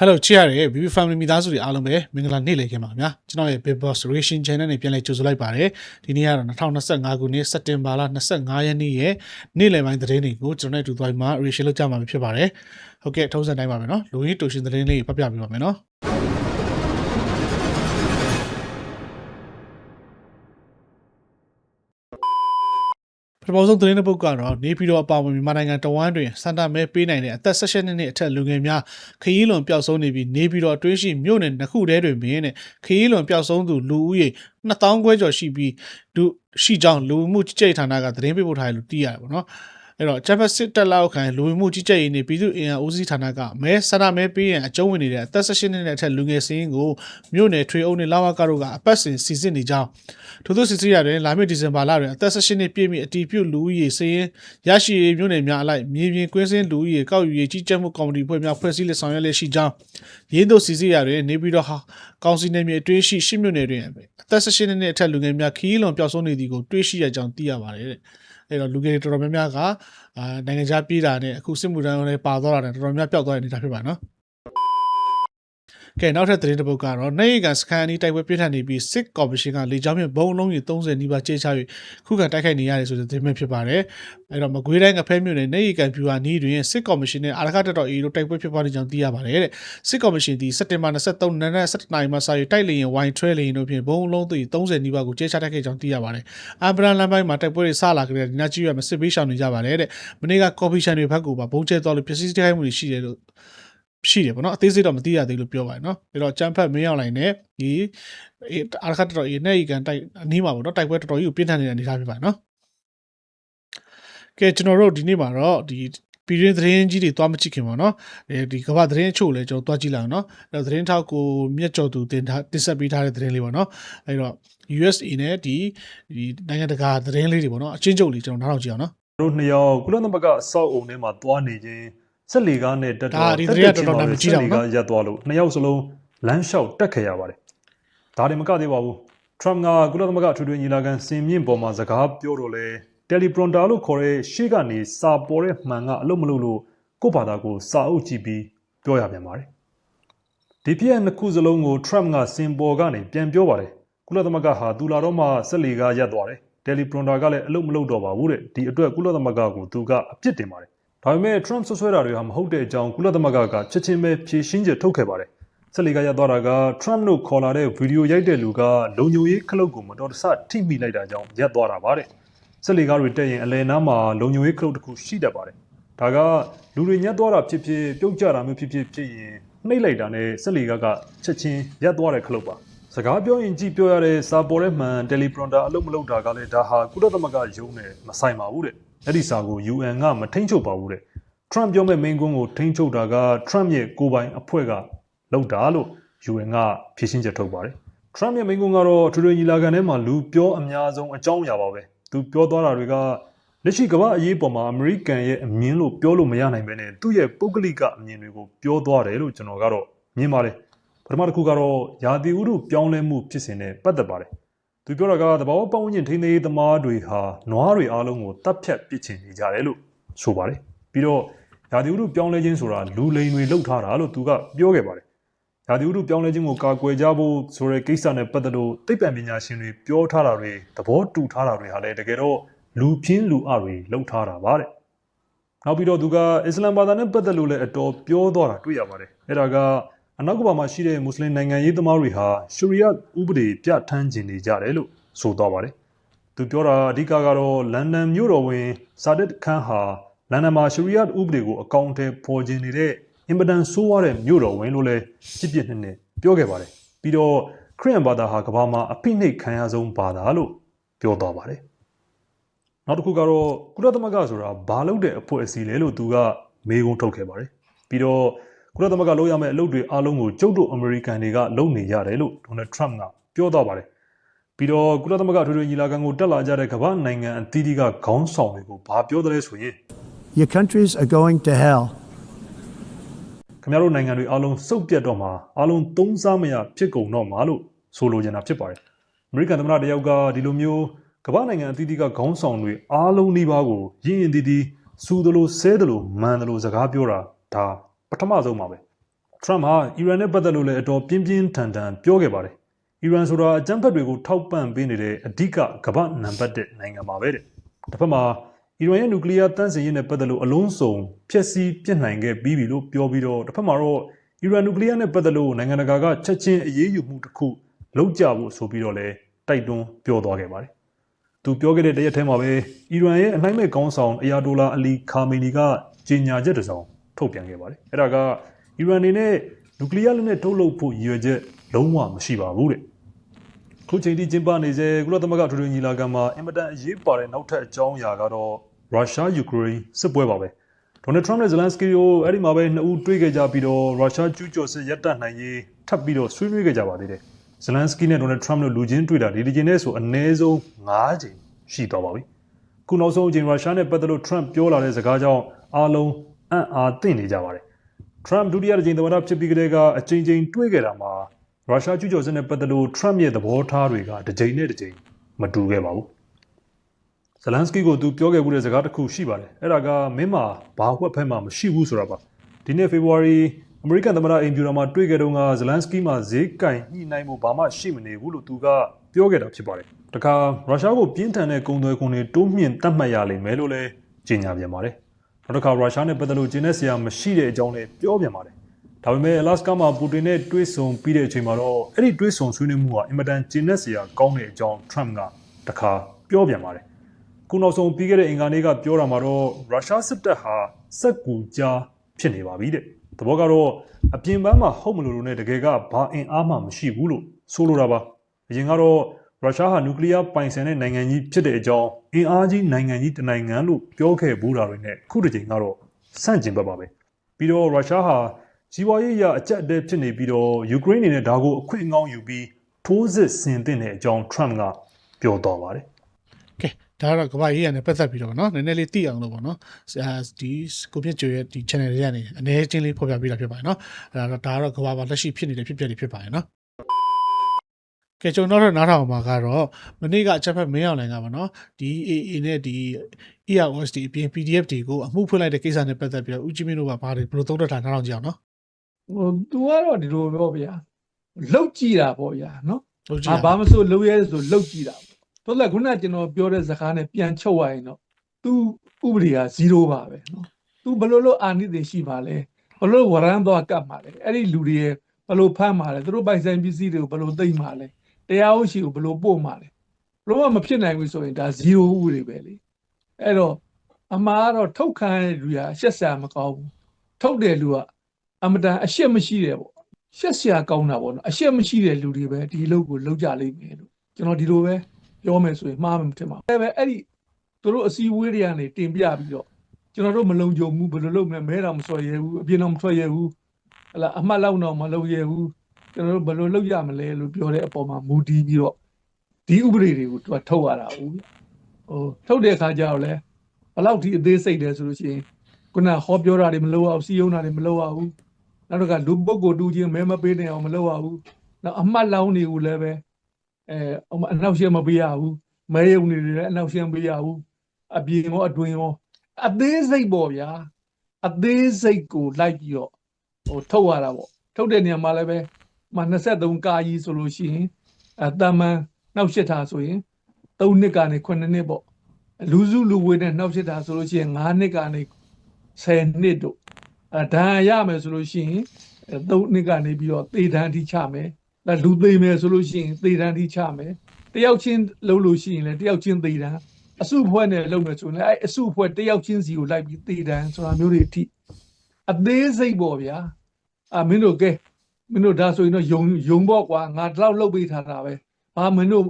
Hello ချစ်ရတယ် BB Family မိသားစုတွေအားလုံးပဲမင်္ဂလာနေ့လည်ခင်ပါခင်ဗျာကျွန်တော်ရဲ့ Big Boss Relation Channel နဲ့ပြန်လည်ကြိုဆိုလိုက်ပါတယ်ဒီနေ့ကတော့2025ခုနှစ်စက်တင်ဘာလ25ရက်နေ့ရဲ့နေ့လည်ပိုင်းသတင်းတွေကိုကျွန်တော်တို့တူသွားပြီးမှ relation လုပ်ကြမှာဖြစ်ပါတယ်ဟုတ်ကဲ့ထုံးစံတိုင်းပါမယ်နော်လူရင်းတူရှင်သတင်းလေးဖတ်ပြပေးပါမယ်နော် ပထမဆုံးသတင်းတစ်ပုဒ်ကတော့နေပြည်တော်အပါအဝင်မြန်မာနိုင်ငံတဝန်းတွင်စန်တာမဲပေးနိုင်တဲ့အသက်16နှစ်နဲ့အထက်လူငယ်များခရီးလွန်ပျောက်ဆုံးနေပြီးနေပြည်တော်အတွင်းရှိမြို့နယ်နှစ်ခုတည်းတွင်ပင်တဲ့ခရီးလွန်ပျောက်ဆုံးသူလူဦးရေ2000ခွဲကျော်ရှိပြီးလူရှိကြောင်းလူမှုကြီးကြိတ်ဌာနကသတင်းပေးပို့ထားတယ်လို့သိရတယ်ပေါ့နော် အဲ့တော့ဂျပန်စစ်တပ်လောက်ခံလူဝင်မှုကြီးကြပ်ရေးနေပြည်သူ့အင်အားဦးစီးဌာနကမဲဆန္ဒမဲပေးရန်အကျုံးဝင်နေတဲ့အသက်16နှစ်နဲ့အထက်လူငယ်စင်းကိုမြို့နယ်ထွေအုပ်နဲ့လာဝကတို့ကအပတ်စဉ်စီစစ်နေကြောင်းထို့သောစစ်ဆေးရတဲ့လာမယ့်ဒီဇင်ဘာလတွင်အသက်16နှစ်ပြည့်မီအတီးပြုတ်လူဦးရေစင်းရရှိရေးမြို့နယ်များအလိုက်မြေပြင်ကွင်းစင်းလူဦးရေကောက်ယူရေးကြီးကြပ်မှုကော်မတီဖွဲ့များဖွဲ့စည်းလက်ဆောင်ရွက်လက်ရှိကြောင်းရင်းတို့စီစစ်ရတဲ့နေပြည်တော်ဟာကောင်စီနယ်မြေအတွင်းရှိရှစ်မြို့နယ်တွင်အသက်16နှစ်နဲ့အထက်လူငယ်များခီးလွန်ပျောက်ဆုံးနေသည်ကိုတွေးရှိရကြောင်းသိရပါတယ်တဲ့ အဲ့တော့လူငယ်တွေတော်တော်များများကအာနိုင်ငံခြားပြည်တာနဲ့အခုစစ်မှုထမ်းတွေပါသွားတာနဲ့တော်တော်များများပျောက်သွားတဲ့အနေအထားဖြစ်ပါနော် ကဲနောက်ထပ်သတင်းတစ်ပုဒ်ကတော့နိုင်ကန်စကန်အနီးတိုက်ပွဲပြင်းထန်နေပြီးစစ်ကော်မရှင်ကလေကြောင်းဖြင့်ဘုံလုံးကြီး30နီးပါးကြေချ၍ခုခံတိုက်ခိုက်နေရတယ်ဆိုတဲ့သတင်းပဲဖြစ်ပါတယ်အဲ့တော့မကွေးတိုင်းကဖဲမြို့နယ်နိုင်ကန်ဖြူဟာနီးတွင်စစ်ကော်မရှင်နဲ့အာရခတက်တော်အေတို့တိုက်ပွဲဖြစ်ပွားနေကြောင်းသိရပါတယ်တဲ့စစ်ကော်မရှင်ဒီစက်တင်ဘာ23နနက်7နာရီမှစ၍တိုက်လေရင်ဝိုင်ထရဲလေရင်တို့ဖြင့်ဘုံလုံးသိ30နီးပါးကိုကြေချတိုက်ခိုက်ကြောင်းသိရပါတယ်အဘရန်လမ်းပိုင်းမှာတိုက်ပွဲတွေဆလာကြတဲ့ဒီနာကြီးရမစစ်ပေးရှောင်နေကြပါတယ်တဲ့မနေ့ကကော်ဖီရှင်တွေဘက်ကပါဘုံကျဲတော်လို့ပစ္စည်းတိုက်ခိုက်မှုတွေရှိတယ်လို့ ရှိတယ်ပေါ့နော်အသေးစိတ်တော့မသိရသေးလို့ပြောပါတယ်နော်ပြီးတော့ချမ်းဖတ်မင်းအောင်လိုင်းနဲ့ဒီအာခတ်တော်အေနဲ့ဤကန်တိုက်အနည်းမှာပေါ့နော်တိုက်ပွဲတော်တော်ကြီးကိုပြင်းထန်နေတဲ့အနေအထားဖြစ်ပါတယ်နော်ကဲကျွန်တော်တို့ဒီနေ့မှာတော့ဒီပြည်တွင်းသတင်းကြီးတွေသွားမကြည့်ခင်ပါနော်ဒီကမ္ဘာသတင်းအချို့လည်းကျွန်တော်သွားကြည့်လိုက်အောင်နော်အဲ့တော့သတင်းထောက်ကိုမြက်ကျော်သူတင်ထားတင်ဆက်ပေးထားတဲ့သတင်းလေးပါနော်အဲ့တော့ USA နဲ့ဒီဒီနိုင်ငံတကာသတင်းလေးတွေပေါ့နော်အချင်းချုပ်လေးကျွန်တော်နားထောင်ကြည့်အောင်နော်တို့နှစ်ယောက်ကုလသမဂ္ဂအဆောက်အုံထဲမှာသွားနေခြင်း ဆက်လီကားနဲ့တက်ဒါဒီသတင်းကတော်တော်နာမည်ကြီးတာပေါ့နော်ဆက်လီကားရက်သွားလို့နှစ်ယောက်စလုံးလမ်းလျှောက်တက်ခဲ့ရပါတယ်ဒါတွေမကသေးပါဘူးထရမ့်ကကုလသမဂ္ဂထွေထွေညီလာခံစင်မြင့်ပေါ်မှာစကားပြောတော့လေတယ်လီပရွန်တာလို့ခေါ်တဲ့ရှေ့ကနေစာပေါ်တဲ့မှန်ကအလုပ်မလုပ်လို့ကိုယ့်ဘာသာကိုစာအုပ်ကြည့်ပြီးပြောရပြန်ပါတယ်ဒီပြည့်နှစ်ခုစလုံးကိုထရမ့်ကစင်ပေါ်ကနေပြန်ပြောပါတယ်ကုလသမဂ္ဂဟာသူလာတော့မှဆက်လီကားရက်သွားတယ်တယ်လီပရွန်တာကလည်းအလုပ်မလုပ်တော့ပါဘူးတဲ့ဒီအတွက်ကုလသမဂ္ဂကိုသူကအပြစ်တင်ပါတယ် ဒါပေမဲ့ Trump ဆွဆွဲတာတွေဟာမဟုတ်တဲ့အကြောင်းကုလသမဂ္ဂကချက်ချင်းပဲဖြေရှင်းချက်ထုတ်ခဲ့ပါတယ်ဆက်လီကရသွားတာက Trump တို့ခေါ်လာတဲ့ဗီဒီယိုရိုက်တဲ့လူကလုံခြုံရေးခလုတ်ကိုမတော်တဆထိမိလိုက်တာကြောင့်ရက်သွားတာပါတဲ့ဆက်လီကားတွေတက်ရင်အလယ်နားမှာလုံခြုံရေးခလုတ်တစ်ခုရှိတတ်ပါတယ်ဒါကလူတွေညက်သွားတာဖြစ်ဖြစ်ပြုတ်ကျတာမျိုးဖြစ်ဖြစ်ဖြစ်ရင်နှိမ့်လိုက်တာနဲ့ဆက်လီကားကချက်ချင်းရက်သွားတဲ့ခလုတ်ပါစကားပြောရင်ကြည့်ပြောရတဲ့စာပေါ်တဲ့မှန်တယ်လီပရွန်တာအလုပ်မလုပ်တာကလည်းဒါဟာကုလသမဂ္ဂယုံနဲ့မဆိုင်ပါဘူးတဲ့ အဲ့ဒီစာကို UN ကမထိန်ချုပ်ပါဘူးတဲ့ Trump ပြောမဲ့မိန်းကုန်းကိုထိန်းချုပ်တာက Trump ရဲ့ကိုယ်ပိုင်အဖွဲ့ကလုပ်တာလို့ UN ကဖြေရှင်းချက်ထုတ်ပါတယ်။ Trump ရဲ့မိန်းကုန်းကတော့ထွေထွေညီလာခံထဲမှာလူပြောအများဆုံးအကြောင်းအရာပါပဲ။သူပြောသွားတာတွေကလက်ရှိကမ္ဘာအရေးပေါ်မှာအမေရိကန်ရဲ့အမြင်လို့ပြောလို့မရနိုင်ပဲနဲ့သူ့ရဲ့ပုဂ္ဂလိကအမြင်တွေကိုပြောသွားတယ်လို့ကျွန်တော်ကတော့မြင်ပါတယ်။ပထမတစ်ခုကတော့ယာတီဥတုပြောင်းလဲမှုဖြစ်စဉ်နဲ့ပတ်သက်ပါတယ်။ သူပြောတာကသဘာဝပတ်ဝန်းကျင်ထိန်းသိမ်းရေးသမားတွေဟာနွားတွေအားလုံးကိုတတ်ဖြတ်ပစ်ချင်နေကြတယ်လို့ဆိုပါတယ်။ပြီးတော့ရာသီဥတုပြောင်းလဲခြင်းဆိုတာလူလိန်တွေလှုပ်ထားတာလို့သူကပြောခဲ့ပါတယ်။ရာသီဥတုပြောင်းလဲခြင်းကိုကာကွယ်ကြဖို့ဆိုတဲ့ကိစ္စနဲ့ပတ်သက်လို့သိပ္ပံပညာရှင်တွေပြောထားတာတွေသဘောတူထားတာတွေဟာလည်းတကယ်တော့လူပြင်းလူအတွေလှုပ်ထားတာပါတဲ့။နောက်ပြီးတော့သူကအစ္စလာမ်ဘာသာနဲ့ပတ်သက်လို့လည်းအတော်ပြောသွားတာတွေ့ရပါတယ်။အဲ့ဒါက အနောက်ကဘာမှာရှိတဲ့မွတ်စလင်နိုင်ငံရေးသမားတွေဟာရှရီယတ်ဥပဒေပြဋ္ဌာန်းခြင်းနေကြတယ်လို့ဆိုသွားပါတယ်။သူပြောတာအဓိကကတော့လန်ဒန်မြို့တော်ဝင်ဆာဒစ်ခန်းဟာလန်ဒန်မှာရှရီယတ်ဥပဒေကိုအကောင့်ထဲပေါ်ခြင်းနေတဲ့အင်ပဒန်ဆိုးရတဲ့မြို့တော်ဝင်လို့လည်းပြစ်ပြစ်နဲ့နဲ့ပြောခဲ့ပါတယ်ပြီးတော့ခရစ်ယာန်ဘာသာဟာကမ္ဘာမှာအဖိနှိတ်ခံရဆုံးဘာသာလို့ပြောသွားပါတယ်နောက်တစ်ခုကတော့ကုလသမဂ္ဂဆိုတာဘာလို့တဲ့အဖွဲ့အစည်းလဲလို့သူကမေးခွန်းထုတ်ခဲ့ပါတယ်ပြီးတော့ ကုလသမဂ္ဂလုပ်ရမယ့်အလုပ်တွေအားလုံးကိုကျုပ်တို့အမေရိကန်တွေကလုပ်နေရတယ်လို့ဒေါ်နယ်ထရမ့်ကပြောသွားပါတယ်ပြီးတော့ကုလသမဂ္ဂထွေထွေညီလာခံကိုတက်လာကြတဲ့ကမ္ဘာနိုင်ငံအသီးသီးကခေါင်းဆောင်တွေကိုဘာပြောတယ်လဲဆိုရင် Your countries are going to hell. ခင်ဗျားတို့နိုင်ငံတွေအားလုံးစုပ်ပြတ်တော့မှာအားလုံးသုံးစားမရဖြစ်ကုန်တော့မှာလို့ဆိုလိုချင်တာဖြစ်ပါတယ်။အမေရိကန်သမ္မတတယောက်ကဒီလိုမျိုးကမ္ဘာနိုင်ငံအသီးသီးကခေါင်းဆောင်တွေအားလုံးနှိပါးကိုရင်းရင်တီးတီးစူးသလိုဆဲသလိုမန်သလိုစကားပြောတာဒါ ပထမဆုံးပါပဲ။ Trump ဟာအီရန်နဲ့ပတ်သက်လို့လည်းအတော်ပြင်းပြင်းထန်ထန်ပြောခဲ့ပါတယ်။အီရန်ဆိုတာအကြမ်းဖက်တွေကိုထောက်ပံ့ပေးနေတဲ့အဓိကကမ္ဘာနံပါတ်1နိုင်ငံပါပဲတဲ့။တစ်ဖက်မှာအီရန်ရဲ့နျူကလ িয়ার တန့်စင်ရေးနဲ့ပတ်သက်လို့အလုံးစုံဖျက်ဆီးပြစ်နိုင်ခဲ့ပြီးပြီလို့ပြောပြီးတော့တစ်ဖက်မှာတော့အီရန်နျူကလ িয়ার နဲ့ပတ်သက်လို့နိုင်ငံတကာကချက်ချင်းအရေးယူမှုတစ်ခုလုပ်ကြဖို့ဆိုပြီးတော့လည်းတိုက်တွန်းပြောသွားခဲ့ပါတယ်။ သူပြောခဲ့တဲ့တရက်ထဲမှာပဲအီရန်ရဲ့အနိုင်မဲ့ကောင်းဆောင်အယာတိုလာအလီခါမေနီကကြေညာချက်တစ်စောင် ထုတ်ပြန်ခဲ့ပါတယ်။အဲ့ဒါကအီရန်အနေနဲ့နျူကလ িয়ার လက်နက်ထုတ်လုပ်ဖို့ရည်ရွယ်ချက်လုံးဝမရှိပါဘူးတဲ့။ခုချိန်ထိကျင်းပနေစေကုလသမဂ္ဂထွေထွေညီလာခံမှာအင်မတန်အရေးပါတဲ့နောက်ထပ်အကြောင်းအရာကတော့ရုရှားယူကရိန်းစစ်ပွဲပါပဲ။ဒေါ်နယ်ထရမ့်နဲ့ဇလန်စကီကိုအဲ့ဒီမှာပဲနှစ်ဦးတွေ့ခဲ့ကြပြီးတော့ရုရှားကျူးကျော်စစ်ရပ်တန့်နိုင်ရေးထပ်ပြီးတော့ဆွေးနွေးခဲ့ကြပါသေးတယ်။ဇလန်စကီနဲ့ဒေါ်နယ်ထရမ့်တို့လူချင်းတွေ့တာဒီဒီချင်းနဲ့ဆိုအနည်းဆုံး9ချိန်ရှိသွားပါပြီ။ခုနောက်ဆုံးအချိန်ရုရှားနဲ့ပတ်သက်လို့ Trump ပြောလာတဲ့စကားကြောင့်အားလုံး အံ့အားသင့်နေကြပါတယ်။ Trump ဒုတိယတစ်ချိန်သမ္မတဖြစ်ပြီးကတည်းကအချိန်ချင်းတွေ့ခဲ့တာမှာရုရှားကျူးကျော်စစ်နဲ့ပတ်သက်လို့ Trump ရဲ့သဘောထားတွေကတစ်ချိန်နဲ့တစ်ချိန်မတူခဲ့ပါဘူး။ဇလန်စကီကိုသူပြောခဲ့မှုတဲ့စကားတစ်ခုရှိပါတယ်။အဲ့ဒါကမင်းမှာဘာဝက်ဖက်မှမရှိဘူးဆိုတာပါ။ဒီနေ့ဖေဖော်ဝါရီအမေရိကန်သမ္မတအိမ်ဖြူတော်မှာတွေ့ခဲ့တုန်းကဇလန်စကီမှာဈေးကင်ညှိနှိုင်းမှုဘာမှရှိမနေဘူးလို့သူကပြောခဲ့တာဖြစ်ပါတယ်။တခါရုရှားကိုပြင်းထန်တဲ့ကုန်သွယ်ခွန်တွေတိုးမြင့်တတ်မှတ်ရလိမ့်မယ်လို့လည်းကြေညာပြန်ပါတယ်။ နောက်တစ်ခါရုရှားနဲ့ပတ်သက်လို့ကျင်းတဲ့ဆရာမရှိတဲ့အကြောင်းလည်းပြောပြန်ပါတယ်။ဒါပေမဲ့အလတ်စကာမှာပူတင်နဲ့တွေ့ဆုံပြီးတဲ့အချိန်မှာတော့အဲ့ဒီတွေ့ဆုံဆွေးနွေးမှုကအင်မတန်ကျင်းတဲ့ဆရာကောင်းတဲ့အကြောင်း Trump ကတခါပြောပြန်ပါတယ်။ခုနောက်ဆုံးပြီးခဲ့တဲ့အင်္ဂါနေ့ကပြောတာမှာတော့ရုရှားစစ်တပ်ဟာစက်ကူကြားဖြစ်နေပါပြီတဲ့။သဘောကတော့အပြင်ပန်းမှာဟုတ်မလို့လို့နဲ့တကယ်ကဘာအင်အားမှမရှိဘူးလို့ဆိုလိုတာပါ။အရင်ကတော့ ရုရှားဟာနျူကလ িয়ার ပိုင်ဆိုင်တဲ့နိုင်ငံကြီးဖြစ်တဲ့အကြောင်းအင်အားကြီးနိုင်ငံကြီးတစ်နိုင်ငံလို့ပြောခဲ့ဘူးတာတွေနဲ့ခုတစ်ချိန်ကတော့ဆန့်ကျင်ဘက်ပါပဲပြီးတော့ရုရှားဟာကြီးပွားရေးအရအကြက်အတဲဖြစ်နေပြီးတော့ယူကရိန်းအနေနဲ့ဒါကိုအခွင့်အကောင်းယူပြီးထိုးစစ်ဆင်တဲ့တဲ့အကြောင်း Trump ကပြောသွားပါတယ် ကဲဒါကတော့ကမ္ဘာရေးရနဲ့ပတ်သက်ပြီးတော့เนาะနည်းနည်းလေးသိအောင်လို့ပေါ့เนาะဒီကိုပြည့်ကျွေရဲ့ဒီ channel တွေကနေအနေချင်းလေးဖော်ပြပေးတာဖြစ်ပါတယ်เนาะအဲဒါဒါကတော့ကမ္ဘာမှာလက်ရှိဖြစ်နေတဲ့ဖြစ်ပျက်တွေဖြစ်ပါတယ်เนาะ ကဲကျွန်တော်တို့နားထောင်မှာကတော့မနေ့ကအချက်ဖက်မင်းအောင်လိုင်ကပါနော်ဒီ AA နဲ့ဒီ EOS ဒီအပြင် PDF တွေကိုအမှုဖွင့်လိုက်တဲ့ကိစ္စနဲ့ပတ်သက်ပြီးတော့ဦးကြီးမင်းတို့ကဘာတွေဘယ်လိုသုံးသပ်တာနားထောင်ကြအောင်နော်ဟိုသူကတော့ဒီလိုပြောဗျာလောက်ကြည့်တာပေါ့ဗျာနော်ဟုတ်ကြည်ဘာမဆိုလောက်ရဲဆိုလောက်ကြည့်တာပေါ့တော်လည်းခုနကကျွန်တော်ပြောတဲ့စကားနဲ့ပြန်ချုပ်ရရင်တော့သူဥပဒေက0ပါပဲနော်သူဘလို့လို့အာနိသင်ရှိပါလဲဘလို့ဝရမ်းတော့ကတ်ပါလဲအဲ့ဒီလူတွေဘလို့ဖမ်းပါလဲသူတို့ပိုင်ဆိုင်ပစ္စည်းတွေကိုဘလို့သိမ့်ပါလဲ တရားဥရှိကိုဘယ်လိုပို့ပါလဲဘလို့မဖြစ်နိုင်ဘူးဆိုရင်ဒါ0ဥပဒေပဲလေအဲ့တော့အမှားကတော့ထုတ်ခံရတဲ့လူကရှက်စရာမကောင်းဘူးထုတ်တဲ့လူကအမတန်အရှက်မရှိတယ်ပေါ့ရှက်စရာကောင်းတာပေါ့နော်အရှက်မရှိတဲ့လူတွေပဲဒီအလုပ်ကိုလုပ်ကြလိမ့်မယ်လို့ကျွန်တော်ဒီလိုပဲပြောမယ်ဆိုရင်မှားမှမထင်ပါဘူးဒါပေမဲ့အဲ့ဒီသူတို့အစည်းအဝေးတွေကနေတင်ပြပြီးတော့ကျွန်တော်တို့မလုံခြုံဘူးဘယ်လိုလုပ်မလဲမဲတော်မဆွဲရဘူးအပြင်တော်မထွက်ရဘူးဟလာအမှတ်လောက်တော့မလုပ်ရဘူး ကျွန်တော်တို့ဘယ်လိုလုပ်ရမလဲလို့ပြောတဲ့အပေါ်မှာမူတည်ပြီးတော့ဒီဥပဒေတွေကိုသူကထုတ်ရတာဟုတ်ဟိုထုတ်တဲ့အခါကျတော့လဲဘယ်လောက်ထိအသေးစိတ်တယ်ဆိုလို့ရှိရင်ခုနဟောပြောတာတွေမလုပ်ရဘူးစီးရုံးတာတွေမလုပ်ရဘူးနောက်တစ်ခါလူပုဂ္ဂိုလ်တူချင်းမဲမပေးနိုင်အောင်မလုပ်ရဘူးနောက်အမှတ်လောင်းတွေကိုလည်းပဲအဲအမအနောက်ရှင်းမပေးရဘူးမဲယုံတွေလည်းအနောက်ရှင်းမပေးရဘူးအပြင်ရောအတွင်းရောအသေးစိတ်ပေါ့ဗျာအသေးစိတ်ကိုလိုက်ပြီးတော့ဟိုထုတ်ရတာပေါ့ထုတ်တဲ့နေရာမှာလည်းပဲ မ23ကာကြီးဆိုလို့ရှိရင်အတမန်နောက်ရှစ်ထားဆိုရင်3နှစ်ကနေ9နှစ်ပေါ့လူစုလူဝေးနဲ့နောက်ရှစ်ထားဆိုလို့ရှိရင်9နှစ်ကနေ10နှစ်တို့အဲဒါရမယ်ဆိုလို့ရှိရင်အဲသုံးနှစ်ကနေပြီးတော့သေတန်းထိချမယ်။ဒါလူသေးမယ်ဆိုလို့ရှိရင်သေတန်းထိချမယ်။တယောက်ချင်းလုံးလို့ရှိရင်လည်းတယောက်ချင်းသေတန်းအစုဖွဲ့နဲ့လုံးမယ်ဆိုရင်လည်းအဲအစုဖွဲ့တယောက်ချင်းစီကိုလိုက်ပြီးသေတန်းဆိုတာမျိုးတွေအထိအသေးစိတ်ပေါ့ဗျာ။အာမင်းတို့ကဲ မင်းတို့ဒါဆိုရင်တော့ယုံယုံပေါ့ကွာငါဒီလောက်လုပ်ပေးထားတာပဲ။ဘာမင်းတို့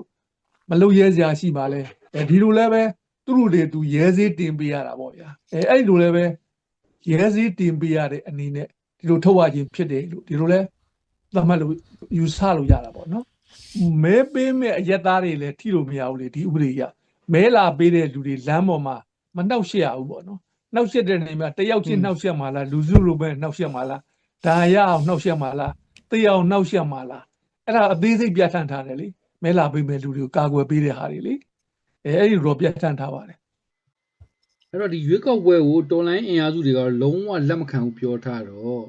မလုပ်ရဲစရာရှိပါလဲ။အဲဒီလိုလည်းပဲသူတို့တွေသူရဲစေးတင်ပေးရတာပေါ့ဗျာ။အဲအဲ့ဒီလိုလည်းပဲရဲစည်းတင်ပေးရတဲ့အနေနဲ့ဒီလိုထုတ်ရခြင်းဖြစ်တယ်လို့ဒီလိုလဲသတ်မှတ်လို့ယူဆလို့ရတာပေါ့နော်မဲပေးမဲ့အရက်သားတွေလည်းထိလို့မရဘူးလေဒီဥပဒေကြီးကမဲလာပေးတဲ့လူတွေလမ်းပေါ်မှာမနှောက်ရှက်ရဘူးပေါ့နော်နှောက်ရှက်တဲ့နေမှာတယောက်ချင်းနှောက်ရှက်မှာလားလူစုလိုပဲနှောက်ရှက်မှာလားဒါရအောင်နှောက်ရှက်မှာလား တေးအောင်နှောက်ရှက်မှာလားအဲ့ဒါအသေးစိတ်ပြဋ္ဌာန်းထားတယ်လေမဲလာပေးမဲ့လူတွေကိုကာကွယ်ပေးတဲ့ဟာတွေလေအဲအဲ့ဒီတော့ပြဋ္ဌာန်းထားပါတယ်အဲ့တော့ဒီရွေးကောက်ပွဲကိုတော်လိုင်းအင်အားစုတွေကလုံးဝလက်မခံဘူးပြောထားတော့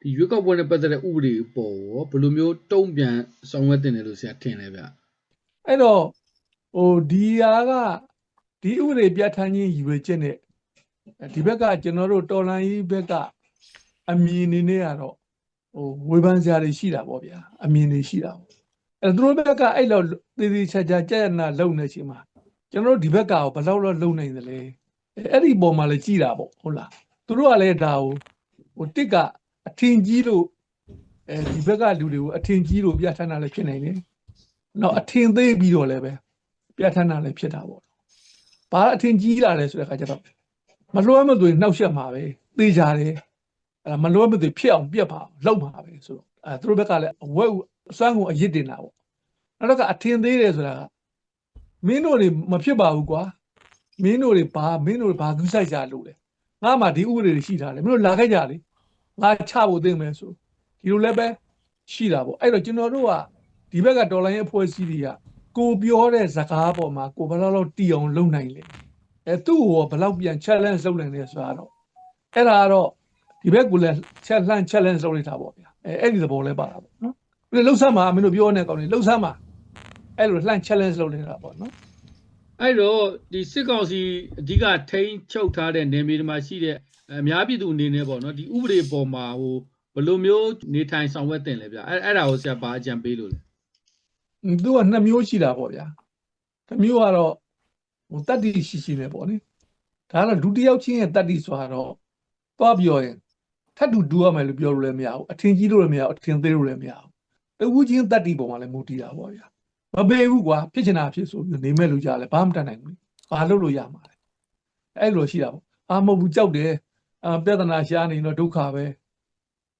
ဒီရွေးကောက်ပွဲနဲ့ပတ်သက်တဲ့ဥပဒေပေါ်ရောဘယ်လိုမျိုးတုံ့ပြန်ဆောင်ရွက်တင်တယ်လို့ဆရာထင်လဲဗျအဲ့တော့ဟိုဒီဟာကဒီဥပဒေပြဋ္ဌာန်းခြင်းရည်ရွယ်ချက်နဲ့ဒီဘက်ကကျွန်တော်တို့တော်လန်ကြီးဘက်ကအမြင်အနေနဲ့ကတော့ ဟိုဝေဖန်စရာတွေရှိတာပေါ့ဗျာအမြင်တွေရှိတာပေါ့အဲ့တော့သူတို့ဘက်ကအဲ့လောက်သေသေးချာချာကြက်ရနာလုံနေချိန်မှာကျွန်တော်တို့ဒီဘက်ကရောဘယ်လောက်လောက်လုံနိုင်သလဲအဲ့အဲ့ဒီပုံမှာလည်းကြည်တာပေါ့ဟုတ်လားသူတို့ကလည်းဒါကိုဟိုတစ်ကအထင်ကြီးလို့အဲဒီဘက်ကလူတွေကိုအထင်ကြီးလို့ပြဋ္ဌာန်းတာလည်းဖြစ်နိုင်တယ်တော့အထင်သေးပြီးတော့လည်းပဲပြဋ္ဌာန်းတာလည်းဖြစ်တာပေါ့။ဘာအထင်ကြီးလာလဲဆိုတဲ့အခါကျတော့မလွှဲမသွေနှောက်ရှက်မှာပဲသိကြတယ်။ အဲမလွှဲမသွေဖြစ်အောင်ပြက်ပါလောက်မှာပဲဆိုတော့အဲသူတို့ဘက်ကလည်းအဝက်အစွမ်းကုန်အရစ်တင်တာပေါ့။နောက်တော့ကအထင်သေးတယ်ဆိုတာကမင်းတို့တွေမဖြစ်ပါဘူးကွာ။မင်းတို့တွေဘာမင်းတို့တွေဘာကူးဆိုင်ကြလို့လဲ။ငါမှဒီဥပဒေတွေရှိထားတယ်မင်းတို့လာခဲ့ကြလေ။ငါချဖို့သိမ့်မယ်ဆိုဒီလိုလည်းပဲရှိတာပေါ့။အဲ့တော့ကျွန်တော်တို့ကဒီဘက်ကဒေါ်လာရဲ့အဖွဲ့အစည်းတွေကကိုပြောတဲ့ဇကားပေါ်မှာကိုဘယ်လောက်လောက်တီအောင်လုပ်နိုင်လဲအဲသူ့ကိုဘယ်လောက်ပြန် challenge လုပ်နိုင်လဲဆိုတာတော့အဲ့ဒါကတော့ ဒီဘက်ကလည်း challenge challenge လုပ်နေတာပေါ့ဗျာအဲအဲ့ဒီသဘောလဲပါတာပေါ့နော်ပြီးတော့လှုပ်ဆမ်းမှာမင်းတို့ပြောနေကောင်းနေလှုပ်ဆမ်းမှာအဲ့လိုလှမ်း challenge လုပ်နေတာပေါ့နော်အဲ့တော့ဒီစစ်ကောင်စီအဓိကထိန်းချုပ်ထားတဲ့နေမြေတွေမှာရှိတဲ့အများပြည်သူအနေနဲ့ပေါ့နော်ဒီဥပဒေပေါ်မှာဟိုဘယ်လိုမျိုးနေထိုင်ဆောင်ရွက်တင်လဲဗျအဲ့အဲ့ဒါကိုဆရာဘာအကြံပေးလို့လဲသူကနှစ်မျိုးရှိတာပေါ့ဗျာတစ်မျိုးကတော့ဟိုတတ္တိရှိရှိနေပေါ့နိဒါကတော့ဒုတိယချင်းရဲ့တတ္တိဆိုတာတော့သွားပြောရင် ထပ်တူဒူရမယ်လို့ပြောလို့လည်းမရဘူးအထင်ကြီးလို့လည်းမရဘူးအထင်သေးလို့လည်းမရဘူးတဝူးချင်းတတ္တိပုံမှာလည်းမူတည်တာပေါ့ဗျာမပေးဘူးကွာဖြစ်ချင်တာဖြစ်ဆိုပြီးနေမဲ့လူကြလဲဘာမှမတတ်နိုင်ဘူးဘာလုပ်လို့ရမှာလဲအဲ့လိုရှိတာပေါ့အာမဟုတ်ဘူးကြောက်တယ်အာပြဿနာရှားနေတော့ဒုက္ခပဲ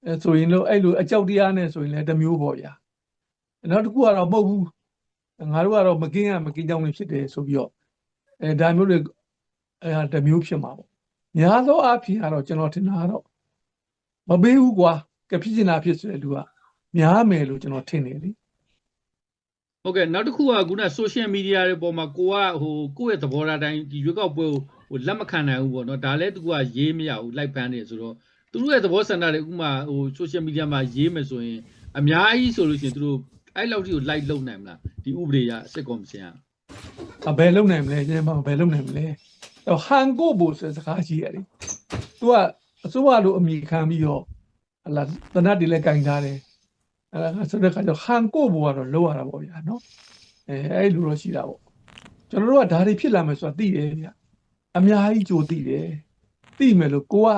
အဲဆိုရင်လို့အဲ့လိုအကြောက်တရားနဲ့ဆိုရင်လည်းတစ်မျိုးပေါ့ဗျာနောက်တစ်ခုကတော့မဟုတ်ဘူးငါတို့ကတော့မကင်းရမကင်းကြောင်းလေးဖြစ်တယ်ဆိုပြီးတော့အဲဒါမျိုးတွေအဲဟာတစ်မျိုးဖြစ်မှာပေါ့များသောအားဖြင့်ကတော့ကျွန်တော်ထင်တာကတော့ မပေးဘူးကွာကဖြစ်ချင်တာဖြစ်ဆိုတဲ့လူကများမယ်လို့ကျွန်တော်ထင်နေလေဟုတ်ကဲ့နောက်တစ်ခုကခုန social media တွေပေါ်မှာကိုကဟိုကိုယ့်ရဲ့သဘောထားတိုင်းဒီရွေးကောက်ပွဲကိုဟိုလက်မခံနိုင်ဘူးပေါ့နော်ဒါလည်းသူကရေးမရဘူးလိုက်ပန်းနေဆိုတော့သူတို့ရဲ့သဘောဆန္ဒတွေဥပမာဟို social media မှာရေးမယ်ဆိုရင်အများကြီးဆိုလို့ရှိရင်သူတို့အဲ့လောက်ထိကို like လုပ်နိုင်မလားဒီဥပဒေရစစ်ကော်မရှင်ကအဘယ်လုံနိုင်မလဲကျွန်တော်ဘယ်လုံနိုင်မလဲတော့ဟန်ကိုဘိုဆိုတဲ့စကားကြီးရတယ်သူက အစိုးရလိုအမိခံပြီးတော့ဟလာတနတ်တွေလည်းကင်ထားတယ်အဲဒါဆိုတဲ့ခါကျတော့ဟန်ကိုဘိုကတော့လောရတာပေါ့ဗျာနော်အဲအဲ့လိုတော့ရှိတာပေါ့ကျွန်တော်တို့ကဒါတွေဖြစ်လာမယ်ဆိုတာသိတယ်ဗျအများကြီးကြိုသိတယ်သိမယ်လို့ကိုက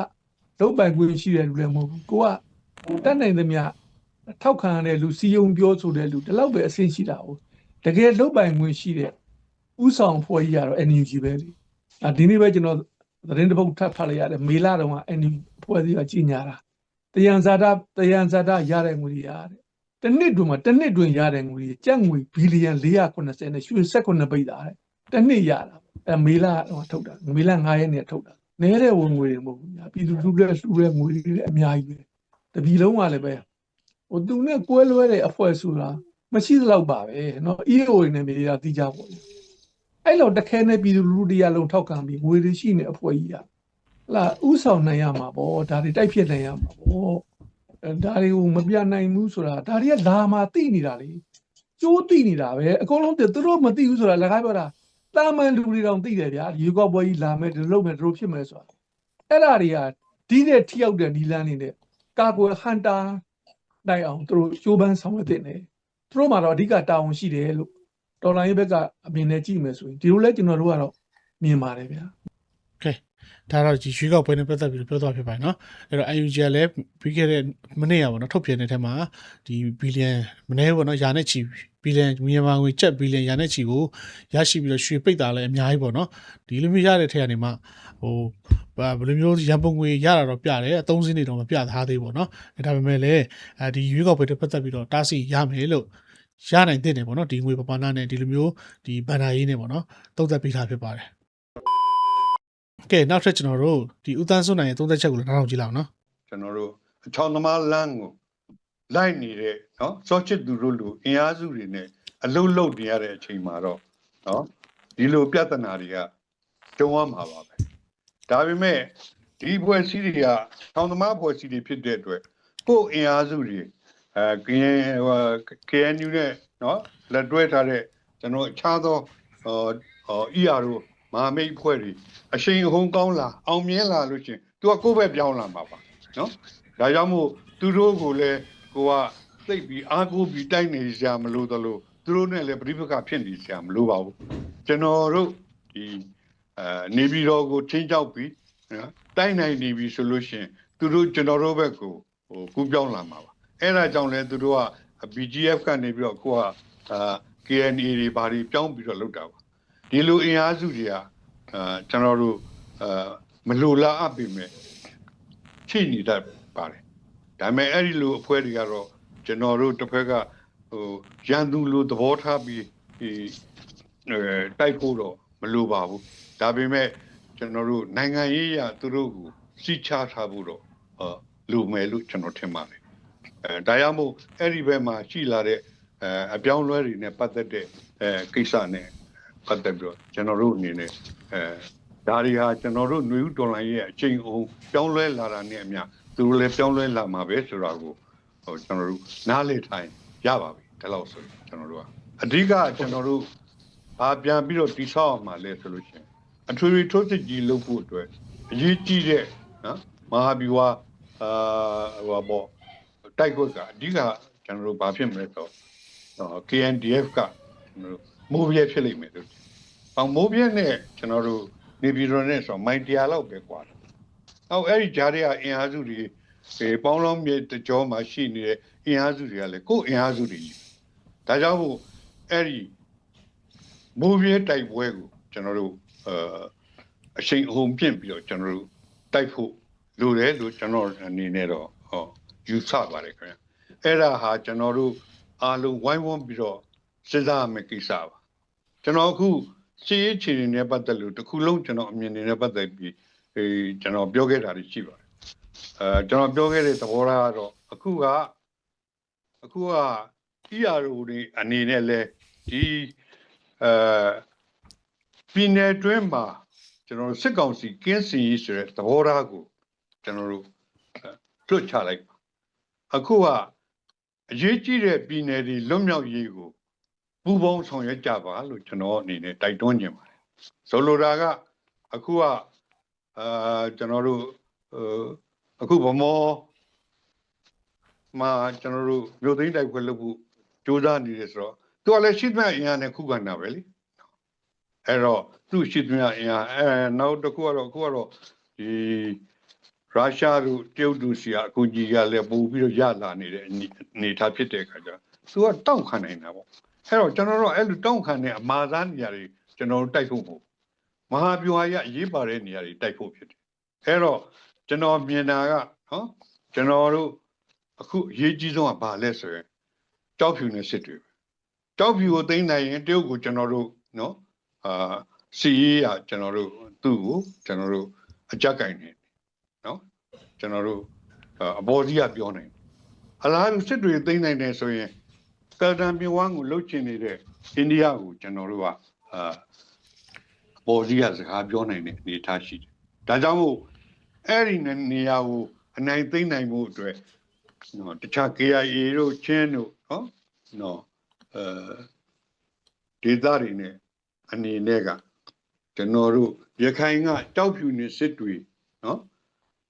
လုံးပိုင်ခွင့်ရှိတဲ့လူလည်းမဟုတ်ဘူးကိုကတတ်နိုင်သမျှထောက်ခံရတဲ့လူစီယုံပြောဆိုတဲ့လူဒီလောက်ပဲအဆင့်ရှိတာဟုတ်တကယ်လုံးပိုင်ခွင့်ရှိတဲ့ဥဆောင်ဖွဲ့ကြီးကတော့ NUG ပဲလေ။ဒါဒီနေ့ပဲကျွန်တော် သတင်းတစ်ပုဒ်ထပ်ဖတ်လိုက်ရတယ်မေလာတော့က NUG ဖွဲ့စည်းကကြီးညာတာ။တယံဇာတာတယံဇာတာရတဲ့ငွေတွေရတဲ့။တစ်နှစ်တွင်မှာတစ်နှစ်တွင်ရတဲ့ငွေတွေကျပ်ငွေဘီလီယံ490နဲ့ရွှေ16ပိတ်တာတဲ့။တစ်နှစ်ရတာ။အဲမေလာတော့ထုတ်တာ။မေလာ9ရက်နဲ့ထုတ်တာ။နဲတဲ့ဝင်ငွေတွေမဟုတ်ဘူးညာ။ပြည်သူလူတွေလှူတဲ့ငွေတွေလည်းအများကြီးပဲ။တပြည်လုံးကလည်းပဲဟိုသူနဲ့ကွဲလွဲတဲ့အဖွဲ့ဆိုတာမရှိသလောက်ပါပဲเนาะ EO တွေနဲ့မြေတာတီးကြပေါ့လေ အဲ့လိုတခဲနဲ့ပြည်သူလူထုတရားလုံးထောက်ခံပြီးငွေတွေရှိနေအဖွဲ့ကြီးကဟလာဥဆောင်နိုင်ရမှာပေါ့ဒါတွေတိုက်ဖြစ်နိုင်ရမှာပေါ့အဲဒါတွေကိုမပြနိုင်ဘူးဆိုတာဒါတွေကလာမှာသိနေတာလေကျိုးသိနေတာပဲအကုန်လုံးသိသူတို့မသိဘူးဆိုတာလည်းခိုင်းပြောတာတာမန်လူတွေတောင်သိတယ်ဗျာရေကောက်ပွဲကြီးလာမယ်ဒီလိုလုပ်မယ်ဒီလိုဖြစ်မယ်ဆိုတာအဲ့ဒါတွေကဒီနဲ့ထိရောက်တဲ့ဒီလန်းနေတဲ့ကာကွယ်ဟန်တာနိုင်အောင်သူတို့ကြိုးပမ်းဆောင်ရွက်တဲ့နေသူတို့မှာတော့အဓိကတာဝန်ရှိတယ်လို့ တော်လိုင်းဘက်ကအမြင်နဲ့ကြည့်မယ်ဆိုရင်ဒီလိုလဲကျွန်တော်တို့ကတော့မြင်ပါတယ်ဗျာ ကဲဒါတော့ဒီရွှေကောက်ပွဲနဲ့ပတ်သက်ပြီးတော့ပြောသွားဖြစ်ပါတယ်เนาะအဲ့တော့ UNG ကလည်းပြီးခဲ့တဲ့မနေ့ကပေါ့เนาะထုတ်ပြန်တဲ့ထဲမှာဒီဘီလီယံမနေ့ပေါ့เนาะယာနဲ့ချီဘီလီယံမြန်မာငွေကျပ်ဘီလီယံယာနဲ့ချီကိုရရှိပြီးတော့ရွှေပိတ်တာလည်းအများကြီးပေါ့เนาะဒီလိုမျိုးရတဲ့ထဲကနေမှဟိုဘာဘယ်လိုမျိုးရန်ပုံငွေရတာတော့ပြတယ်အသုံးစင်းတွေတော့မပြထားသေးဘူးเนาะဒါပေမဲ့လည်းအဲဒီရွေးကောက်ပွဲနဲ့ပတ်သက်ပြီးတော့တားဆီးရမယ်လို့ ရနိုင်တဲ့နေပေါ့နော်ဒီငွေပမာဏနဲ့ဒီလိုမျိုးဒီဘန်နာရေးနဲ့ပေါ့နော်တုံးသက်ပေးထားဖြစ်ပါတယ်။ကဲနောက်ထပ်ကျွန်တော်တို့ဒီဦးသန်းစွန်းနိုင်ရဲ့တုံးသက်ချက်ကိုလည်းနောက်နောက်ကြည့်လောက်နော်။ကျွန်တော်တို့အချောင်းသမားလမ်းကိုလိုက်နေတဲ့နော်စောချစ်သူတို့လူအင်အားစုတွေနဲ့အလုလုနေရတဲ့အချိန်မှာတော့နော်ဒီလိုပြဿနာတွေကတုံးဝမှာပါပဲ။ဒါပေမဲ့ဒီဖွဲ့စည်းတွေကချောင်းသမားဖွဲ့စည်းတွေဖြစ်တဲ့အတွက်ကိုယ်အင်အားစုတွေ အဲ KN ဟို KNU နဲ့နော်လက်တွဲထားတဲ့ကျွန်တော်အခြားသောဟောဟော ER တို့မဟာမိတ်ဖွဲ့တွေအရှိန်အဟုန်ကောင်းလာအောင်မြင်လာလို့ရှရင်သူကကိုယ့်ဘက်ပြောင်းလာမှာပါနော်ဒါကြောင့်မို့သူတို့ကိုလည်းကိုကသိပ်ပြီးအားကိုးပြီးတိုက်နေကြမလို့တလို့သူတို့နဲ့လည်းပြိပခဖြစ်နေကြမလို့ပါဘူးကျွန်တော်တို့ဒီအဲနေပြည်တော်ကိုချင်းချောက်ပြီးနော်တိုက်နိုင်နေပြီဆိုလို့ရှရင်သူတို့ကျွန်တော်တို့ဘက်ကိုဟိုကူးပြောင်းလာမှာပါ အဲ့ဒါကြောင့်လည်းသူတို့က BGF ကနေပြီးတော့ကိုကအာ KNA တွေဘာတွေပြောင်းပြီးတော့လုပ်တာပါဒီလိုအင်အားစုတွေကအာကျွန်တော်တို့အာမလိုလားအပ်ပြီမဲ့ချိနေတတ်ပါတယ်ဒါပေမဲ့အဲ့ဒီလိုအဖွဲ့တွေကတော့ကျွန်တော်တို့တစ်ဖက်ကဟိုရန်သူလိုသဘောထားပြီးဒီအဲတိုက်ဖို့တော့မလိုပါဘူးဒါပေမဲ့ကျွန်တော်တို့နိုင်ငံရေးအရသူတို့ကိုစီချထားဖို့တော့အာလိုမယ်လို့ကျွန်တော်ထင်ပါတယ် အဲဒါကြောင့်မို့အဲ့ဒီဘက်မှာရှိလာတဲ့အဲအပြောင်းအလဲတွေနဲ့ပတ်သက်တဲ့အဲကိစ္စနဲ့ပတ်သက်ပြီးတော့ကျွန်တော်တို့အနေနဲ့အဲဒါတွေဟာကျွန်တော်တို့ຫນွေဥတော်လိုင်းရဲ့အချိန်အောင်ပြောင်းလဲလာတာနဲ့အမျှသူတို့လည်းပြောင်းလဲလာမှာပဲဆိုတာကိုဟိုကျွန်တော်တို့နားလည်ထိုင်ရပါပြီဒါလို့ဆိုရင်ကျွန်တော်တို့ကအဓိကကျွန်တော်တို့ဘာပြန်ပြီးတော့တိဆောက်အောင်မှာလဲဆိုလို့ရှိရင်အထွေထွေထိုးစစ်ကြီးလုပ်ဖို့အတွက်အရေးကြီးတဲ့နော်မဟာဗျူဟာအာဟိုဘော တိုက်ခွက်ကအဓိကကျွန်တော်တို့ဘာဖြစ်မလဲဆိုတော့ KNDF ကကျွန်တော်တို့မိုးပြဲဖြစ်လိမ့်မယ်လို့။အောင်မိုးပြဲနဲ့ကျွန်တော်တို့နေပြည်တော်နဲ့ဆိုမိုင်တရားလောက်ပဲကွာတယ်။အောက်အဲ့ဒီဂျားတွေကအင်အားစုတွေပေပေါင်းလုံးမြေတကြောမှာရှိနေတဲ့အင်အားစုတွေကလည်းကိုယ့်အင်အားစုတွေကြီး။ဒါကြောင့်မို့အဲ့ဒီမိုးပြဲတိုက်ပွဲကိုကျွန်တော်တို့အာအရှိန်အဟုန်ပြင့်ပြီးတော့ကျွန်တော်တို့တိုက်ဖို့လိုတယ်လို့ကျွန်တော်အနေနဲ့တော့ဟော ယူဆပါတယ်ခင်ဗျအဲ့ဒါဟာကျွန်တော်တို့အားလုံးဝိုင်းဝန်းပြီးတော့စဉ်းစားရမယ့်ကိစ္စပါကျွန်တော်အခုစီးရေးချီနေနဲ့ပတ်သက်လို့တစ်ခုလုံးကျွန်တော်အမြင်တွေနဲ့ပတ်သက်ပြီးအဲကျွန်တော်ပြောခဲ့တာတွေရှိပါတယ်အဲကျွန်တော်ပြောခဲ့တဲ့သဘောထားကတော့အခုကအခုက ERO တွေအနေနဲ့လဲဒီအဲပြည်နယ်တွင်းမှာကျွန်တော်တို့စစ်ကောင်စီကင်းစင်ရေးဆိုတဲ့သဘောထားကိုကျွန်တော်တို့လွတ်ချလိုက်ပါ အခုကအရေးကြီးတဲ့ပြည်နယ်တွေလွတ်မြောက်ရေးကိုပူးပေါင်းဆောင်ရွက်ကြပါလို့ကျွန်တော်အနေနဲ့တိုက်တွန်းခြင်းပါတယ်ဆိုလိုတာကအခုကအာကျွန်တော်တို့ဟိုအခုဗမောမှာကျွန်တော်တို့မြို့သိမ်းတိုက်ခွဲလုပ်ဖို့ကြိုးစားနေတယ်ဆိုတော့သူကလည်းရှိသမျှအင်အားနဲ့ခုခံတာပဲလေအဲ့တော့သူ့ရှိသမျှအင်အားအဲနောက်တစ်ခုကတော့အခုကတော့ဒီ ရုရှားတို့တရုတ်တို့စီကအကူကြီးကလည်းပို့ပြီးတော့ရလာနေတဲ့အနေအနေအထားဖြစ်တဲ့အခါကျတော့သူကတောင့်ခံနိုင်တာပေါ့အဲ့တော့ကျွန်တော်တို့အဲ့လိုတောင့်ခံတဲ့အမာသားနေရာတွေကျွန်တော်တို့တိုက်ဖို့ပေါ့မဟာဗျူဟာရအရေးပါတဲ့နေရာတွေတိုက်ဖို့ဖြစ်တယ်အဲ့တော့ကျွန်တော်မြင်တာကနော်ကျွန်တော်တို့အခုအရေးကြီးဆုံးကဘာလဲဆိုရင်တောက်ဖြူနဲ့စစ်တွေပဲတောက်ဖြူကိုသိမ်းနိုင်ရင်တရုတ်ကိုကျွန်တော်တို့နော်အာစီရေးရကျွန်တော်တို့သူ့ကိုကျွန်တော်တို့အကြက်ကင်နေနော် ကျွန်တော်တို့အဘောကြီးကပြောနိုင်တယ်အလားတူစစ်တွေသိမ့်နိုင်တယ်ဆိုရင်ကာတန်ပြဝမ်းကိုလှုပ်ချင်နေတဲ့အိန္ဒိယကိုကျွန်တော်တို့ကအာအဘောကြီးကစကားပြောနိုင်တဲ့အနေအထားရှိတယ်ဒါကြောင့်မို့အဲ့ဒီနေရာကိုအနိုင်သိမ့်နိုင်မှုအတွက်နော်တခြား KIA တို့ချင်းတို့နော်နော်အဲဒေသတွေနဲ့အနေနဲ့ကကျွန်တော်တို့ရခိုင်ကတောက်ဖြူနေစစ်တွေနော်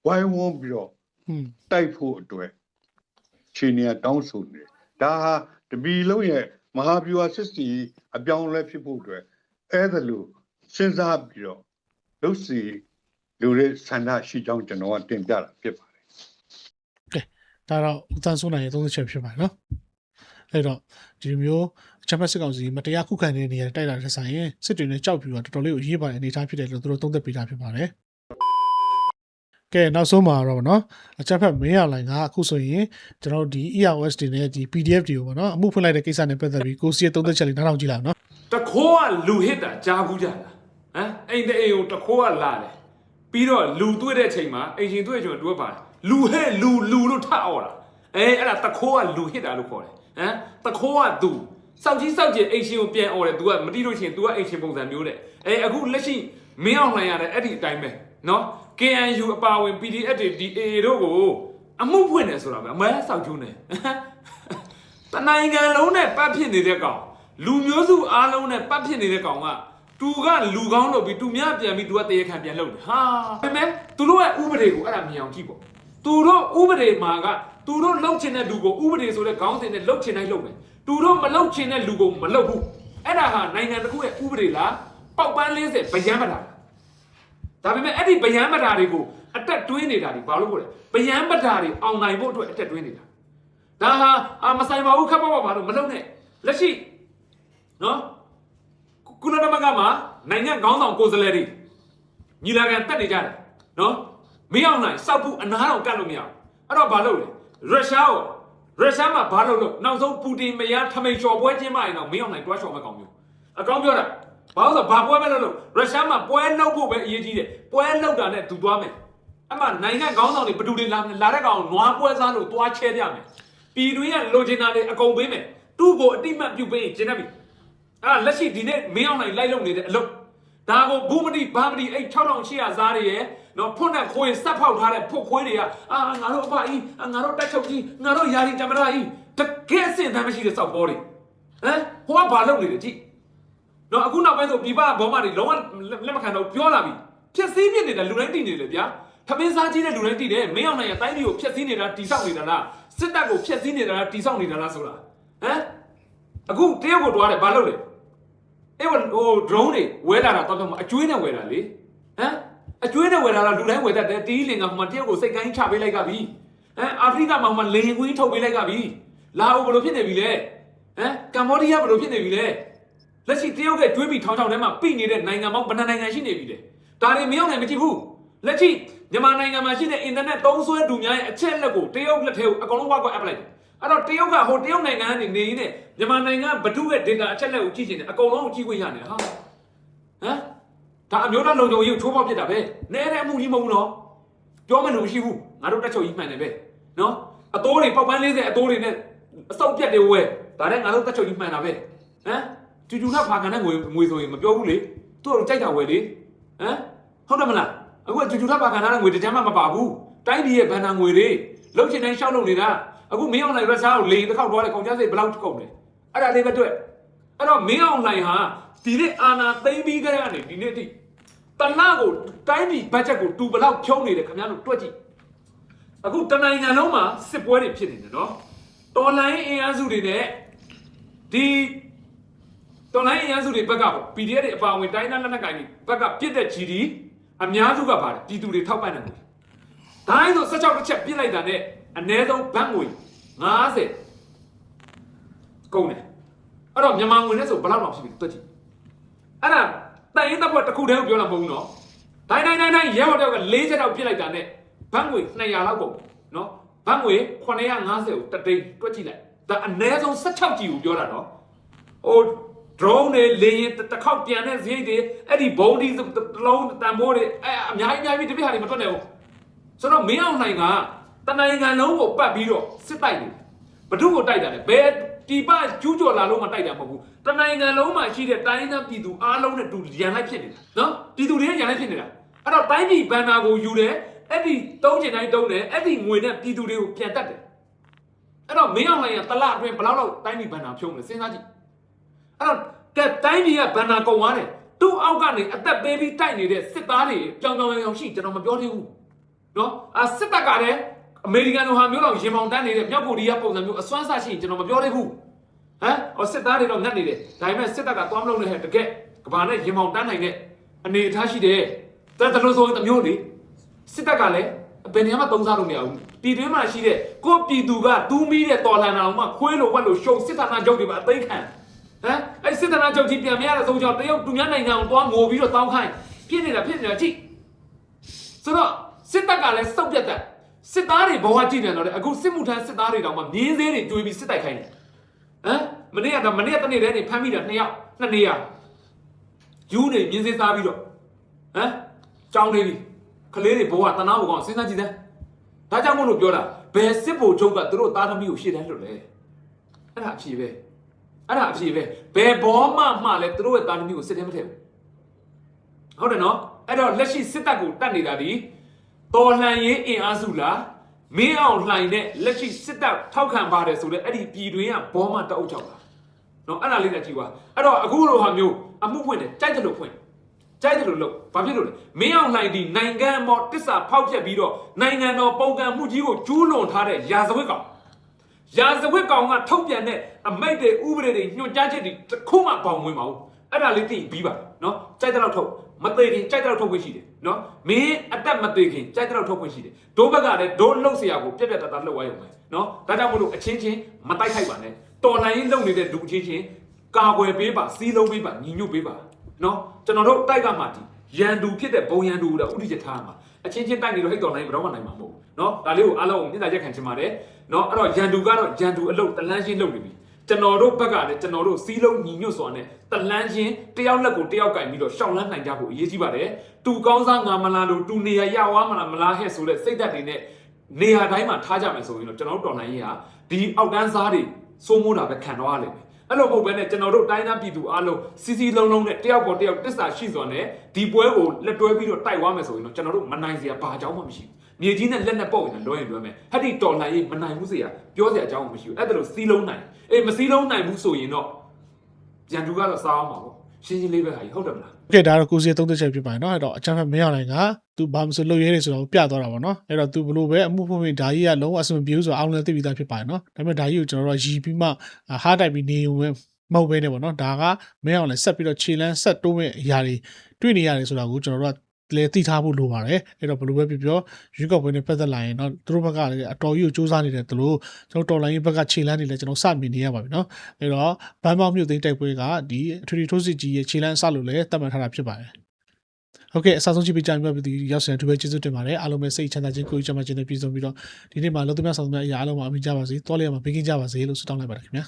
ဝိုင်းဝန်းပြီးတော့ဟွန်းတိုက်ဖို့အတွက်ခြေနေရတောင်းဆိုနေတယ်ဒါဟာတပီလုံးရဲ့မဟာဗျူဟာစစ်စီအပြောင်းအလဲဖြစ်ဖို့အတွက်အဲ့ဒါလို့စဉ်းစားပြီးတော့လုပ်စီလူတွေဆန္ဒရှိကြောင်းကျွန်တော်ကတင်ပြတာဖြစ်ပါတယ်ဒါတော့ဦးသန်းစိုးနိုင်ရဲ့သုံးသပ်ချက်ဖြစ်ပါတယ်နော်အဲ့တော့ဒီလိုမျိုးချမ်ပီယံစစ်ကောင်စီမတရားခုခံတဲ့နေရာတိုက်တာတဲ့ဆိုင်ရင်စစ်တွေနဲ့ကြောက်ပြီးတော့တော်တော်လေးကိုအရေးပါတဲ့အနေအထားဖြစ်တယ်လို့သူတို့သုံးသပ်ပေးတာဖြစ်ပါတယ် ကဲနောက်ဆုံးမှာတော့ဗောနော်အချက်ဖက်မင်းရလိုင်ကအခုဆိုရင်ကျွန်တော်ဒီ EOS တွေနဲ့ဒီ PDF တွေကိုဗောနော်အမှုဖွင့်လိုက်တဲ့ကိစ္စနဲ့ပတ်သက်ပြီးကိုစီရဲ့သုံးသက်ချက်လေးနားထောင်ကြည့်လိုက်နော်တခိုးကလူဟစ်တာကြားဘူးကြလားဟမ်အိမ်တဲ့အိမ်ကိုတခိုးကလာတယ်ပြီးတော့လူတွေ့တဲ့ချိန်မှာအိမ်ရှင်တွေ့ချင်တွေ့ပါလူဟဲ့လူလူလို့ထအော်တာအဲအဲ့ဒါတခိုးကလူဟစ်တာလို့ခေါ်တယ်ဟမ်တခိုးကသူစောက်ကြီးစောက်ကြီးအိမ်ရှင်ကိုပြန်អော်တယ်။ तू ကမတိလို့ရှင် तू ကအိမ်ရှင်ပုံစံမျိုးတဲ့။အဲအခုလက်ရှိမင်းအောင်လှိုင်ရတဲ့အဲ့ဒီအတိုင်းပဲနော်။ KNU အပါဝင် PDF တွေ DA တို့ကိုအမှုဖွင့်တယ်ဆိုတာပဲအမဲဆောက်ကျုံးတယ်တနိုင်ငံလုံးနဲ့ပတ်ဖြစ်နေတဲ့ကောင်လူမျိုးစုအားလုံးနဲ့ပတ်ဖြစ်နေတဲ့ကောင်ကတူကလူကောင်းလို့ပြီးတူများပြန်ပြီးတူကတရေခံပြန်လုပ်တယ်ဟာဒါပေမဲ့သူတို့ရဲ့ဥပဒေကိုအဲ့ဒါမြင်အောင်ကြည့်ပေါ့သူတို့ဥပဒေမှာကသူတို့လှုပ်ချင်တဲ့လူကိုဥပဒေဆိုတဲ့ခေါင်းစဉ်နဲ့လှုပ်ချင်တိုင်းလှုပ်မယ်သူတို့မလှုပ်ချင်တဲ့လူကိုမလှုပ်ဘူးအဲ့ဒါဟာနိုင်ငံတစ်ခုရဲ့ဥပဒေလားပေါက်ပန်း40ဗယံမတာလား ဒါပေမဲ့အဲ့ဒီဗျံမတာတွေကိုအတက်တွင်းနေတာတွေဘာလို့ပြောလဲဗျံမတာတွေအောင်နိုင်ဖို့အတွက်အတက်တွင်းနေတာဒါဟာအာမဆိုင်ပါဘူးခက်ပါပါဘာလို့မလုပ်နဲ့လက်ရှိနော်ကုလသမဂ္ဂမှာနိုင်ငံခေါင်းဆောင်ကိုယ်စားလှယ်တွေညီလာခံတက်နေကြတယ်နော်မင်းအောင်နိုင်စောက်ဖို့အနားတော်ကတ်လို့မရဘူးအဲ့တော့ဘာလုပ်လဲရုရှားရောရုရှားမှာဘာလုပ်လို့နောက်ဆုံးပူတင်မယားထမိန်လျှော်ပွဲကျင်းမရင်တော့မင်းအောင်နိုင်တွားလျှော်မကောင်းမျိုးအကောင်းပြောတာ ဘာလို့ဆိုဘာပွဲပဲလုပ်လို့ရုရှားမှာပွဲလုပ်ဖို့ပဲအရေးကြီးတယ်ပွဲလုပ်တာနဲ့သူသွားမယ်အမှနိုင်ငံခေါင်းဆောင်တွေဘယ်သူတွေလာလာတဲ့ကောင်နွားပွဲစားလို့တွားချဲပြမယ်ပြည်တွင်းကလိုချင်တာတွေအကုန်ပေးမယ်သူ့ကိုအတိမတ်ပြုတ်ပေးရင်ကျင်းတတ်ပြီအဲ့ဒါလက်ရှိဒီနေ့မင်းအောင်နိုင်လိုက်လုပ်နေတဲ့အလုပ်ဒါကိုဘူးမတိဘာမတိအဲ့6800စားတွေရဲ့နော်ဖွင့်တဲ့ခွေးစက်ဖောက်ထားတဲ့ဖွတ်ခွေးတွေကအာငါတို့အဖကြီးအာငါတို့တက်ချုပ်ကြီးငါတို့ယာရီတမရကြီးတကယ်စင်တမ်းမရှိတဲ့စောက်ပေါ်တွေဟမ်ဟိုကဘာလုပ်နေလဲကြည့် နော်အခုနောက်ပိုင်းဆိုပြပဘောမတွေလုံးဝလက်မခံတော့ပြောလာပြီဖြစ်စည်းပြနေတဲ့လူတိုင်းတည်နေတယ်ဗျာထမင်းစားကြီးတဲ့လူတိုင်းတည်တယ်မင်းအောင်နိုင်ရဲ့တိုင်းပြည်ကိုဖျက်ဆီးနေတာတိဆောက်နေတာလားစစ်တပ်ကိုဖျက်ဆီးနေတာလားတိဆောက်နေတာလားဆိုတာဟမ်အခုတရုတ်ကိုတွားတယ်ဘာလုပ်လဲအဲ့ဟို drone တွေဝဲလာတာတော့တော့အကျွေးနဲ့ဝဲတာလေဟမ်အကျွေးနဲ့ဝဲလာတာလူတိုင်းဝဲတတ်တယ်တီးလင်ကဟိုမှာတယောက်ကိုစိတ်ကိုင်းချပေးလိုက်ကပြီဟမ်အာဖရိကမှာဟိုမှာလေရင်ကွင်းထုတ်ပေးလိုက်ကပြီလာအိုဘယ်လိုဖြစ်နေပြီလဲဟမ်ကမ္ဘောဒီးယားဘယ်လိုဖြစ်နေပြီလဲ လက်ရှိတရုတ်ကကျွေးပြီးထောင်းထောင်းထဲမှာပြိနေတဲ့နိုင်ငံပေါင်းဘယ်နှနိုင်ငံရှိနေပြီလဲဒါတွေမရောက်နိုင်မကြည့်ဘူးလက်ရှိမြန်မာနိုင်ငံမှာရှိတဲ့အင်တာနက်သုံးစွဲသူများရဲ့အချက်အလက်ကိုတရုတ်လက်ထဲကိုအကုန်လုံးဝါကွက်အပ်လိုက်တယ်အဲ့တော့တရုတ်ကဟိုတရုတ်နိုင်ငံကနေနေရင်းနဲ့မြန်မာနိုင်ငံဘဒုရဲ့ data အချက်လက်ကိုကြည့်ချင်တယ်အကုန်လုံးကိုကြည့်ခွင့်ရနေဟာဟမ်ဒါအမျိုးသားလုံခြုံရေးကိုချိုးဖောက်ဖြစ်တာပဲနဲတဲ့အမှုကြီးမဟုတ်ဘူးနော်ပြောမှလို့မရှိဘူးငါတို့တက်ချုပ်ကြီးမှန်တယ်ပဲနော်အတိုးတွေပောက်ပန်း40အတိုးတွေနဲ့အစုပ်ပြက်တွေဝဲဒါနဲ့ငါတို့တက်ချုပ်ကြီးမှန်တာပဲဟမ် ကျူကျူကဖာကန်တဲ့ငွေငွေဆိုရင်မပြောဘူးလေသူ့တို့ကြိုက်တာဝယ်လေဟမ်ဟုတ်တယ်မလားအခုကကျူကျူကဖာကန်တဲ့ငွေတစ်ချမ်းမှမပါဘူးတိုင်းပြည်ရဲ့ဘဏ္ဍာငွေတွေလှုပ်ချင်တိုင်းရှောက်လုပ်နေတာအခုမင်းအောင်နိုင်ရုရှားကိုလေတစ်ခေါက်သွားတယ်ကုန်ကျစရိတ်ဘယ်လောက်ကုန်လဲအဲ့ဒါလေးပဲတွေ့အဲ့တော့မင်းအောင်နိုင်ဟာဒီနေ့အာနာသိမ့်ပြီးကြရနေဒီနေ့အထိတနကိုတိုင်းပြည်ဘတ်ဂျက်ကိုတူဘလောက်ဖြုံးနေတယ်ခင်ဗျားတို့တွက်ကြည့်အခုတနိုင်ငံလုံးမှာစစ်ပွဲတွေဖြစ်နေတယ်နော်တော်လိုင်းအင်အားစုတွေနဲ့ဒီ တော်လိုင်းအင်အားစုတွေဘက်ကပေါ့ PDF တွေအပါအဝင်တိုင်းသားလက်နက်ကိုင်တွေဘက်ကပြစ်တဲ့ GD အများစုကပါတယ်ပြည်သူတွေထောက်ပံ့တယ်ဒါင်းဆို16တစ်ချက်ပြစ်လိုက်တာနဲ့အ ਨੇ ဆုံးဘတ်ငွေ90ကုန်တယ်အဲ့တော့မြန်မာငွေနဲ့ဆိုဘယ်လောက်တော့ဖြစ်ပြီတွက်ကြည့်အဲ့ဒါတိုင်ရင်တပ်ဖွဲ့တစ်ခုတည်းကိုပြောတာမဟုတ်ဘူးနော်ဒိုင်းဒိုင်းဒိုင်းဒိုင်းရဲဘော်တယောက်က၄ချက်တော့ပြစ်လိုက်တာနဲ့ဘတ်ငွေ200လောက်ကုန်နော်ဘတ်ငွေ950ကိုတတိန်တွက်ကြည့်လိုက်ဒါအနည်းဆုံး16ကြီးကိုပြောတာနော်ဟို drone တွေလေရင်တစ်ခေါက်ပြန်တဲ့ဈေးတွေအဲ့ဒီဘုံဒီတစ်လုံးတန်ဖိုးတွေအဲ့အများကြီးအများကြီးတပြည့်ဟာတွေမတွက်နိုင်ဘူးဆိုတော့မင်းအောင်နိုင်ကတနိုင်ငံလုံးကိုပတ်ပြီးတော့စစ်တိုက်နေဘဒုကိုတိုက်တာလေဘယ်ဒီပကျူးကျော်လာလို့မတိုက်တာမဟုတ်ဘူးတနိုင်ငံလုံးမှာရှိတဲ့တိုင်းသားပြည်သူအားလုံးနဲ့တူရန်လိုက်ဖြစ်နေတာနော်ပြည်သူတွေရန်လိုက်ဖြစ်နေတာအဲ့တော့တိုင်းပြည်ဘန်နာကိုယူတယ်အဲ့ဒီတုံးချင်တိုင်းတုံးတယ်အဲ့ဒီငွေနဲ့ပြည်သူတွေကိုပြန်တက်တယ်အဲ့တော့မင်းအောင်နိုင်ကတလအတွင်းဘယ်လောက်လောက်တိုင်းပြည်ဘန်နာဖြုံးလဲစဉ်းစားကြည့် အဲ့တော့ကဲတိုင်းပြည်ကဘန်နာကုန်သွားတယ်သူ့အောက်ကနေအသက်ပေးပြီးတိုက်နေတဲ့စစ်သားတွေကြောင်ကြောင်ကြောင်ရှိကျွန်တော်မပြောသေးဘူးနော်အစစ်တပ်ကလည်းအမေရိကန်လိုဟာမျိုးတော့ရင်ပေါင်တန်းနေတဲ့မြောက်ကိုရီးယားပုံစံမျိုးအစွမ်းစားရှိရင်ကျွန်တော်မပြောသေးဘူးဟမ်ဟောစစ်သားတွေတော့ငတ်နေတယ်ဒါပေမဲ့စစ်တပ်ကသွားမလို့နဲ့တကယ်ကဘာနဲ့ရင်ပေါင်တန်းနိုင်တဲ့အနေအထားရှိတယ်តែတလို့ဆိုရင်တစ်မျိုးလေစစ်တပ်ကလည်းဘယ်နေရာမှသုံးစားလို့မရဘူးပြည်တွင်းမှာရှိတဲ့ကိုယ့်ပြည်သူကတူးမီးတဲ့တော်လန်အောင်မှခွေးလိုဝက်လိုရှုံစစ်တပ်နာချုပ်တွေပါအသိခံ ဟမ်အဲ့စစ်တပ်နာချုပ်ကြီးပြန်မရတဲ့ဆုံးကြောင့်တရုတ်သူများနိုင်ငံကိုသွားငိုပြီးတော့တောင်းခိုင်းဖြစ်နေတာဖြစ်နေတာကြည့်ဆိုတော့စစ်တပ်ကလည်းစောက်ပြတ်တက်စစ်သားတွေဘဝကြည့်နေတော့လေအခုစစ်မှုထမ်းစစ်သားတွေတောင်မှမြင်းသေးတွေကြွေးပြီးစစ်တိုက်ခိုင်းတယ်ဟမ်မနေ့ကတော့မနေ့ကတနေ့တည်းနေဖမ်းမိတာနှစ်ယောက်နှစ်နေရယူနေမြင်းသေးသားပြီးတော့ဟမ်ကြောင်းနေပြီကလေးတွေဘဝတနာဘဝစဉ်းစားကြည့်စမ်းဒါကြောင့်မို့လို့ပြောတာဘယ်စစ်ဗိုလ်ချုပ်ကသူတို့သားသမီးကိုရှေ့တန်းလွတ်လဲအဲ့ဒါအဖြေပဲ အဲ့ဒါအဖြေပဲဘယ်ဘောမှမှလည်းသူတို့ရဲ့သားသမီးကိုစစ်ထဲမထည့်ဘူးဟုတ်တယ်နော်အဲ့တော့လက်ရှိစစ်တပ်ကိုတတ်နေတာဒီတော်လှန်ရေးအင်အားစုလားမင်းအောင်လှိုင်နဲ့လက်ရှိစစ်တပ်ထောက်ခံပါတယ်ဆိုတော့အဲ့ဒီပြည်တွင်းကဘောမတအုပ်ချောက်တာနော်အဲ့ဒါလေးနဲ့ကြည့်ပါအဲ့တော့အခုလိုဟာမျိုးအမှုဖွင့်တယ်ကြိုက်တယ်လို့ဖွင့်ကြိုက်တယ်လို့လုပ်ဘာဖြစ်လို့လဲမင်းအောင်လှိုင်ဒီနိုင်ငံမော်တစ္ဆာဖောက်ပြက်ပြီးတော့နိုင်ငံတော်ပုံကံမှုကြီးကိုကျူးလွန်ထားတဲ့ရာဇဝတ်ကောင် ရာဇဝတ်ကောင်ကထုတ်ပြန်တဲ့အမိတ်တွေဥပဒေတွေညွှန်ကြားချက်တွေတစ်ခုမှပေါင်ဝင်ပါဘူးအဲ့ဒါလေးသိပြီးပါနော်ကြိုက်တဲ့လောက်ထုတ်မသေးခင်ကြိုက်တဲ့လောက်ထုတ်ခွင့်ရှိတယ်နော်မင်းအသက်မသေးခင်ကြိုက်တဲ့လောက်ထုတ်ခွင့်ရှိတယ်ဒိုးဘက်ကလည်းဒိုးလှုပ်เสียကိုပြက်ပြက်တတ်တတ်လှုပ်သွားရုံပဲနော်ဒါကြောင့်မို့လို့အချင်းချင်းမတိုက်ခိုက်ပါနဲ့တော်လိုင်းရင်လုံနေတဲ့လူအချင်းချင်းကာကွယ်ပေးပါစီးလုံးပေးပါညီညွတ်ပေးပါနော်ကျွန်တော်တို့တိုက်ကမှဒီရန်သူဖြစ်တဲ့ဘုံရန်သူကိုဥဒိချက်ထားမှာ အချင်းချင်းတိုက်နေတော့ဟိတ်တော်နိုင်ဘယ်တော့မှနိုင်မှာမဟုတ်ဘူးနော်ဒါလေးကိုအားလုံးကိုမျက်နှာချက်ခံချင်ပါတယ်နော်အဲ့တော့ရန်သူကတော့ရန်သူအလုပ်တလန်းရှင်းလုပ်နေပြီကျွန်တော်တို့ဘက်ကလည်းကျွန်တော်တို့စီးလုံးညီညွတ်စွာနဲ့တလန်းချင်းတယောက်လက်ကိုတယောက်ကင်ပြီးတော့ရှောင်းလန်းနိုင်ကြဖို့အရေးကြီးပါတယ်တူကောင်းစားငါမလားလို့တူနေရရဝါမလားမလားဟဲ့ဆိုတဲ့စိတ်ဓာတ်တွေနဲ့နေရာတိုင်းမှာထားကြမယ်ဆိုရင်တော့ကျွန်တော်တို့တော်နိုင်ရေးဟာဒီအောက်တန်းစားတွေစိုးမိုးတာပဲခံတော့ရလိမ့်မယ် အဲ့လိုမဟုတ်ဘဲနဲ့ကျွန်တော်တို့တိုင်းသားပြည်သူအားလုံးစီစီလုံးလုံးနဲ့တယောက်ပေါ်တယောက်တစ္ဆာရှိစွာနဲ့ဒီပွဲကိုလက်တွဲပြီးတော့တိုက်သွားမယ်ဆိုရင်တော့ကျွန်တော်တို့မနိုင်စရာဘာအကြောင်းမှမရှိဘူးမြေကြီးနဲ့လက်နဲ့ပုတ်ရင်လွှဲရင်လွှဲမယ်ဟဲ့ဒီတော်နိုင်ရေးမနိုင်ဘူးစရာပြောစရာအကြောင်းမရှိဘူးအဲ့ဒါလို့စီလုံးနိုင်အေးမစီလုံးနိုင်ဘူးဆိုရင်တော့ရန်သူကတော့စားအောင်ပါပေါ့ ရှင်းရှင်းလေးပဲဟာကြီးဟုတ်တယ်မလား ကဲဒါတော့ကိုစီရဲ့သုံးသက်ချက်ဖြစ်ပါတယ်เนาะအဲ့တော့အချမ်းဖက်မင်းအောင်နိုင်ကသူဘာမဆိုလုပ်ရဲတယ်ဆိုတော့ပြသွားတာပေါ့เนาะအဲ့တော့သူဘလို့ပဲအမှုဖွင့်ဖွင့်ဒါကြီးကလုံးဝအဆင်မပြေဘူးဆိုတော့အောင်လည်းသိပြီးသားဖြစ်ပါတယ်เนาะဒါပေမဲ့ဒါကြီးကိုကျွန်တော်တို့ကရီပြီးမှဟားတိုက်ပြီးနေုံပဲမဟုတ်ဘဲနဲ့ပေါ့เนาะဒါကမင်းအောင်လည်းဆက်ပြီးတော့ခြေလန်းဆက်တိုးမဲ့အရာတွေတွေ့နေရတယ်ဆိုတာကိုကျွန်တော်တို့က လည်းသိထားဖို့လိုပါတယ်အဲ့တော့ဘလို့ပဲပြောပြောရွေးကောက်ပွဲနဲ့ပတ်သက်လာရင်တော့သူတို့ဘက်ကလည်းအတော်ကြီးကိုစူးစမ်းနေတယ်သူတို့ကျွန်တော်တော်လိုင်းဘက်ကခြေလန်းနေလဲကျွန်တော်စမြင်နေရပါပြီเนาะအဲ့တော့ဘန်ပေါင်းမြို့သိမ်းတိုက်ပွဲကဒီအထွေထွေထိုးစစ်ကြီးရဲ့ခြေလန်းအစလို့လည်းသတ်မှတ်ထားတာဖြစ်ပါတယ် ဟုတ်ကဲ့အစားဆုံးကြည့်ပေးကြမြတ်ပြီးရောက်စင်အထူးပဲကျေးဇူးတင်ပါတယ်အားလုံးပဲစိတ်ချမ်းသာခြင်းကိုယ်ကြမ်းမှခြင်းနဲ့ပြည့်စုံပြီးတော့ဒီနေ့မှာလုံးသမျှဆောင်သမျှအရာအားလုံးမှာအမိကြပါစေတောလျာမှာဘေးကင်းကြပါစေလို့ဆုတောင်းလိုက်ပါတယ်ခင်ဗျာ